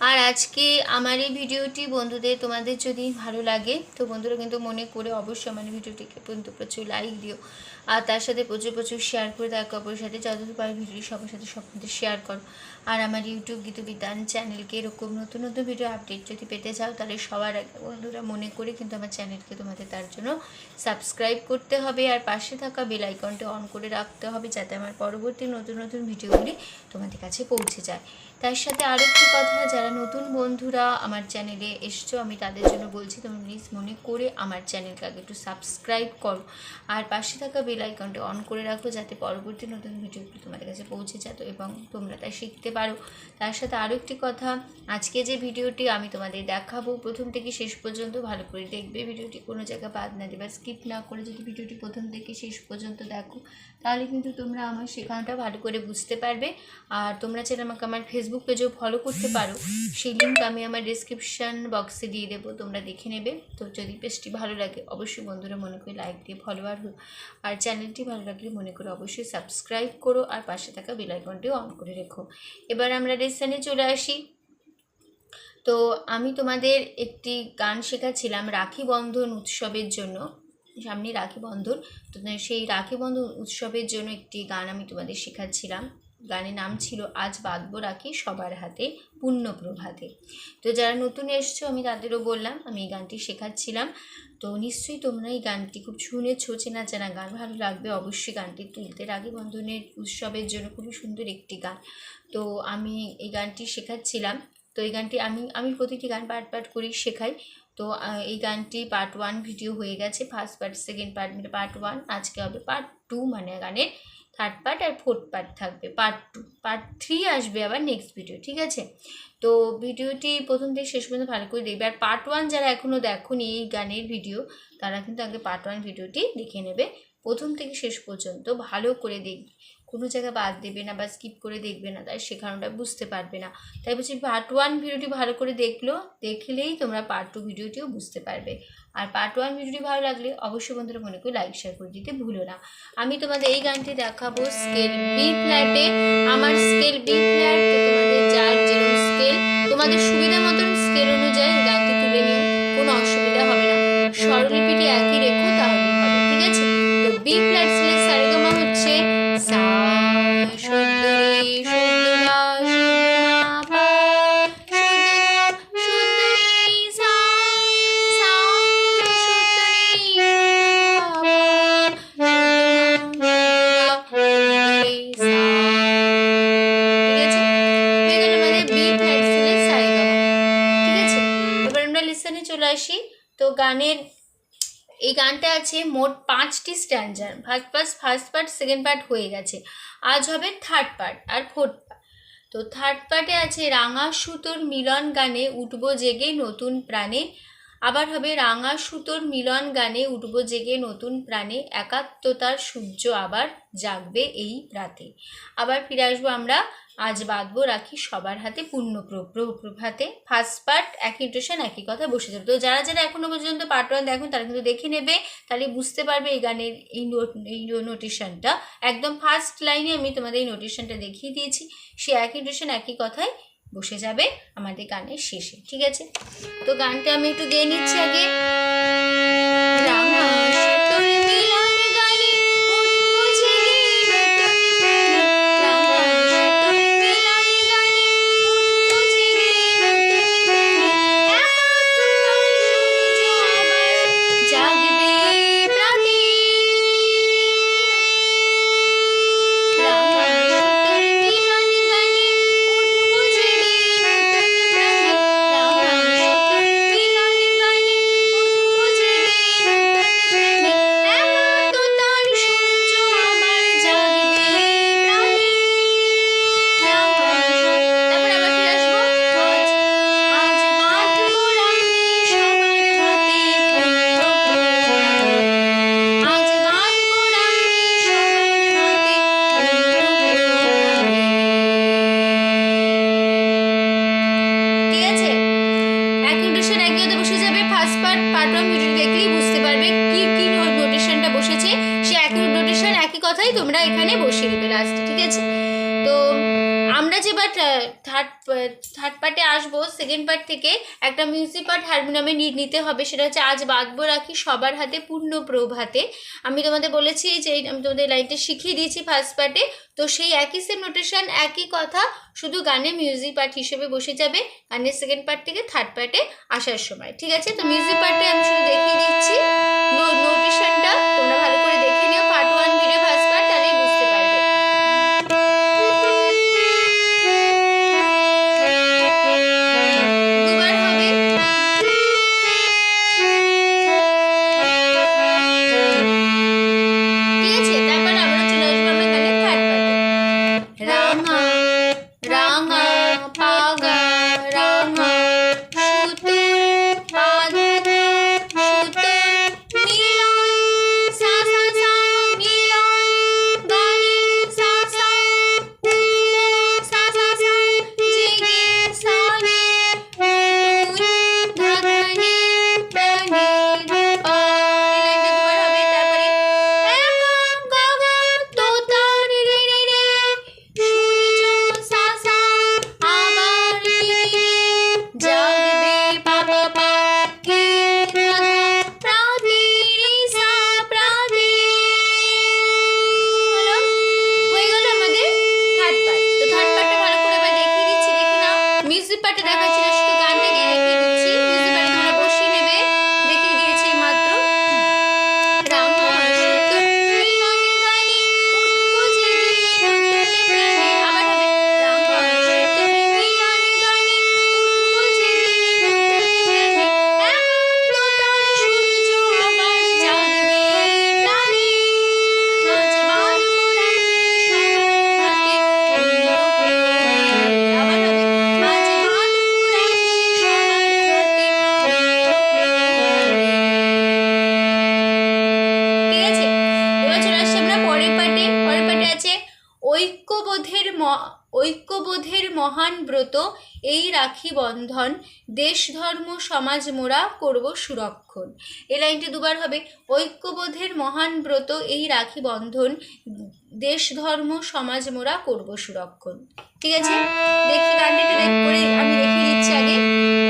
আর আজকে আমার এই ভিডিওটি বন্ধুদের, তোমাদের যদি ভালো লাগে, তো বন্ধুরা কিন্তু মনে করে অবশ্যই আমার ভিডিওটিকে পর্যন্ত প্রচুর লাইক দিও। আর তার সাথে প্রচুর প্রচুর শেয়ার করে তার অপরের সাথে যতদূর পারে ভিডিওটি সবার সাথে সবার শেয়ার করো। আর আমার ইউটিউব গীতবিতান চ্যানেলকে এরকম নতুন নতুন ভিডিও আপডেট যদি পেতে চাও, তাহলে সবার আগে বন্ধুরা মনে করে কিন্তু আমার চ্যানেলকে তোমাদের তার জন্য সাবস্ক্রাইব করতে হবে। আর পাশে থাকা বেল আইকনটা অন করে রাখতে হবে, যাতে আমার পরবর্তী নতুন নতুন ভিডিওগুলি তোমাদের কাছে পৌঁছে যায়। তার সাথে আরও একটি কথা, যারা নতুন বন্ধুরা আমার চ্যানেলে এসছো, আমি তাদের জন্য বলছি তুমি প্লিজ মনে করে আমার চ্যানেলকে আগে একটু সাবস্ক্রাইব করো। আর পাশে থাকা বেল আইকনটা অন করে রাখো যাতে পরবর্তী নতুন ভিডিওগুলো তোমাদের কাছে পৌঁছে যেত এবং তোমরা তা শিখতে পারো। তার সাথে আরও একটি কথা, আজকে যে ভিডিওটি আমি তোমাদের দেখাবো, প্রথম থেকে শেষ পর্যন্ত ভালো করে দেখবে। ভিডিওটি কোনো জায়গায় বাদ না দেবে। স্কিপ না করে যদি ভিডিওটি প্রথম থেকে শেষ পর্যন্ত দেখো, তাহলে কিন্তু তোমরা আমার শেখানোটা ভালো করে বুঝতে পারবে। আর তোমরা চাইলে আমাকে আমার ফেসবুক পেজেও ফলো করতে পারো। সেই লিঙ্ক আমি আমার ডিসক্রিপশান বক্সে দিয়ে দেবো, তোমরা দেখে নেবে। তো যদি পেজটি ভালো লাগে, অবশ্যই বন্ধুরা মনে করে লাইক দিয়ে ফলোয়ার হো, আর চ্যানেলটি ভালো লাগলে মনে করে অবশ্যই সাবস্ক্রাইব করো, আর পাশে থাকা বেল আইকনটিও অন করে রেখো। এবার আমরা রেসানে চলে আসি। তো আমি তোমাদের একটি গান শেখাচ্ছিলাম, রাখি বন্ধন উৎসবের জন্য। সামনে রাখি বন্ধন, তো সেই রাখি বন্ধন উৎসবের জন্য একটি গান আমি তোমাদের শেখাচ্ছিলাম। গানের নাম ছিল আজ বাঁধবো রাখি সবার হাতে পুণ্য প্রভাতে তো যারা নতুন এসছো, আমি তাদেরও বললাম, আমি এই গানটি শেখাচ্ছিলাম। তো নিশ্চয়ই তোমরা এই গানটি খুব শুনেছো, চেনা চেনা গান, ভালো লাগবে অবশ্যই গানটি তুলতে। রাখি বন্ধনের উৎসবের জন্য খুবই সুন্দর একটি গান। তো আমি এই গানটি শেখাচ্ছিলাম। তো এই গানটি আমি আমি প্রতিটি গান পার্ট পার্ট করেই শেখাই। তো এই গানটি পার্ট ওয়ান ভিডিও হয়ে গেছে ফার্স্ট পার্ট সেকেন্ড পার্ট মানে পার্ট ওয়ান আজকে হবে পার্ট টু মানে গানের থার্ড পার্ট আর ফোর্থ পার্ট থাকবে পার্ট টু পার্ট থ্রি আসবে আবার নেক্সট ভিডিও ঠিক আছে? তো ভিডিওটি প্রথম থেকে শেষ পর্যন্ত ভালো করে দেখবে, আর পার্ট ওয়ান যারা এখনও দেখোনি এই গানের ভিডিও তারা কিন্তু আগে পার্ট ওয়ান ভিডিওটি দেখে নেবে, প্রথম থেকে শেষ পর্যন্ত ভালো করে দেখবে। কোনো জায়গায় বাদ দেবে না বা স্কিপ করে দেখবে না, তাই শেখানোটা বুঝতে পারবে না। তাই বলছি পার্ট ওয়ান ভিডিওটি ভালো করে দেখল, দেখলেই তোমরা পার্ট টু ভিডিওটিও বুঝতে পারবে। আর পার্ট ওয়ান ভিডিওটি ভালো লাগলে অবশ্যই বন্ধুরা মনে করে লাইক শেয়ার করে দিতে ভুলো না। আমি তোমাদের এই গানটি দেখাবো স্কেল বি ফ্ল্যাটে আমার স্কেল বি ফ্ল্যাট তোমাদের যার যেরকম স্কেল তোমাদের সুবিধা মতন স্কেল অনুযায়ী গানটি তুলে নিও। আসি তো গানের, এই গানটা আছে মোট পাঁচটি স্ট্যান্ডার first part first part second part হয়ে গেছে। আজ হবে থার্ড পার্ট আর ফোর্থ পার্ট তো থার্ড পার্টে আছে রাঙা সুতোর মিলন গানে উঠবো জেগে নতুন প্রাণে। আবার হবে রাঙা সুতোর মিলন গানে উঠব জেগে নতুন প্রাণে, একাত্মতার সূর্য আবার জাগবে এই রাতে। আবার ফিরে আসব আমরা, আজ বাঁধবো রাখি সবার হাতে পূর্ণ প্র- প্র- প্রভাতে। ফার্স্ট পার্ট একই টোশন একই কথা, বসে যাবে। তো যারা যারা এখনও পর্যন্ত পার্ট ওয়ান দেখুন তারা কিন্তু দেখে নেবে, তাহলে বুঝতে পারবে এই গানের এই নোট এই নোটেশনটা একদম ফার্স্ট লাইনে আমি তোমাদের এই নোটেশনটা দেখিয়ে দিয়েছি। সে একই টোশন একই কথায় বসে যাবে আমাদের গানের শেষে, ঠিক আছে? তো গানটা আমি একটু গেয়ে নিচ্ছি আগে। রাঙা থার্ড থার্ড পার্টে আসব। সেকেন্ড পার্ট থেকে একটা মিউজিক পার্ট হারমোনিয়ামে নিতে হবে। সেটা হচ্ছে আজ বাঁধবো রাখি সবার হাতে পূর্ণ প্রভাতে। আমি তোমাদের বলেছি যে আমি তোমাদের লাইনটা শিখিয়ে দিয়েছি ফার্স্ট পার্টে তো সেই একই সেম নোটেশন একই কথা, শুধু গানে মিউজিক পার্ট হিসেবে বসে যাবে গানের সেকেন্ড পার্ট থেকে থার্ড পার্টে আসার সময়। ঠিক আছে? তো মিউজিক পার্টে আমি শুধু দেখিয়ে দিচ্ছি। ঐক্যবোধের মহান ব্রত, এই রাখি বন্ধন দেশ ধর্ম সমাজ মোরা করব সুরক্ষণ। এ লাইনটি দুবার হবে। ঐক্যবোধের মহান ব্রত, এই রাখি বন্ধন দেশ ধর্ম সমাজ মোরা করব সুরক্ষণ। ঠিক আছে? দেখি গানটা লাইক করে আমি দেখিয়ে দিচ্ছি আগে।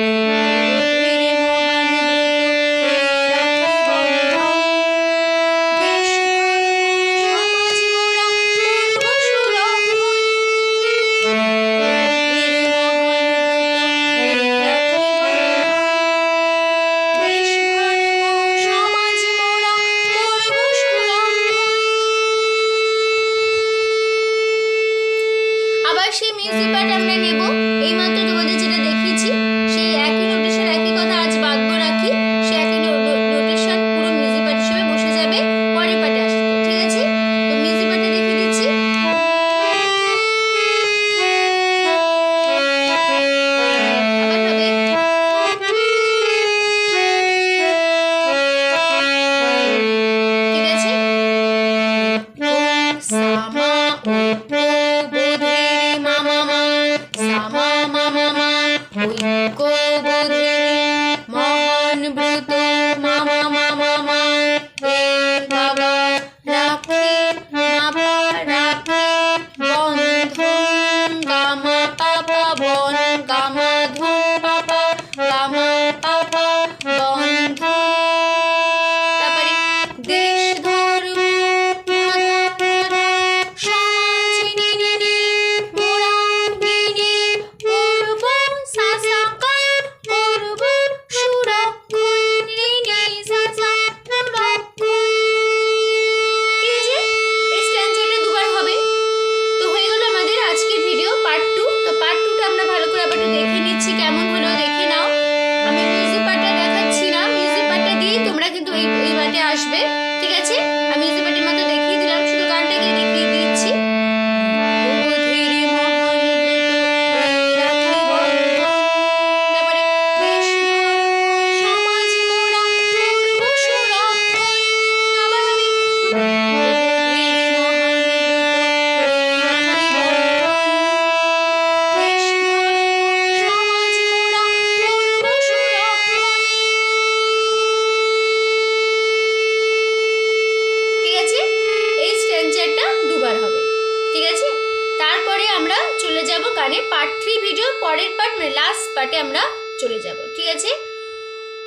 মানে লাস্ট পার্টে আমরা চলে যাব ঠিক আছে?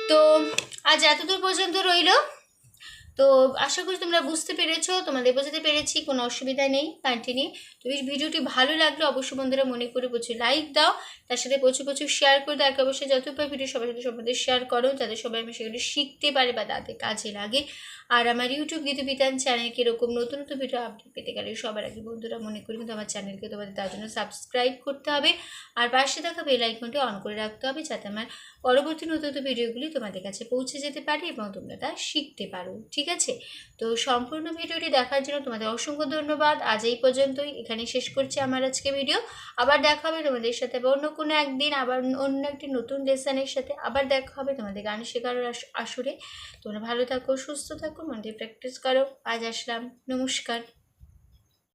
তো আজ এতদূর পর্যন্ত রইল। তো আশা করি তোমরা বুঝতে পেরেছ, তোমাদের বোঝাতে পেরেছি, কোনো অসুবিধা নেই কন্টিনিউ তো এই ভিডিওটি ভালো লাগলে, অবশ্যই বন্ধুরা মনে করে প্রচুর লাইক দাও, তার সাথে প্রচুর প্রচুর শেয়ার করে দাও, একে অবশ্যই যত পারে ভিডিও সবার সাথে সবাই শেয়ার করো, যাতে সবাই আমি সেগুলো শিখতে পারে বা তাদের কাজে লাগে। আর আমার ইউটিউব গীত বিতান চ্যানেলকে এরকম নতুন নতুন ভিডিও আপডেট পেতে গেলে সবার আগে বন্ধুরা মনে করি কিন্তু আমার চ্যানেলকে তোমাদের তার জন্য সাবস্ক্রাইব করতে হবে। আর পাশে থাকা বেল আইকনটি অন করে রাখতে হবে, যাতে আমার পরবর্তী নতুন ভিডিওগুলি তোমাদের কাছে পৌঁছে যেতে পারে এবং তোমরা তা শিখতে পারো, ঠিক আছে? তো সম্পূর্ণ ভিডিওটি দেখার জন্য তোমাদের অসংখ্য ধন্যবাদ। আজ এই পর্যন্তই। এখানে শেষ করছি আমার আজকে ভিডিও। আবার দেখা হবে তোমাদের সাথে অন্য কোনো একদিন, আবার অন্য একটি নতুন লেসনের সাথে আবার দেখা হবে তোমাদের গান আস- আসরে। তোমরা ভালো থাকো, সুস্থ থাকো, মন প্র্যাকটিস করো। আজ আসলাম। নমস্কার।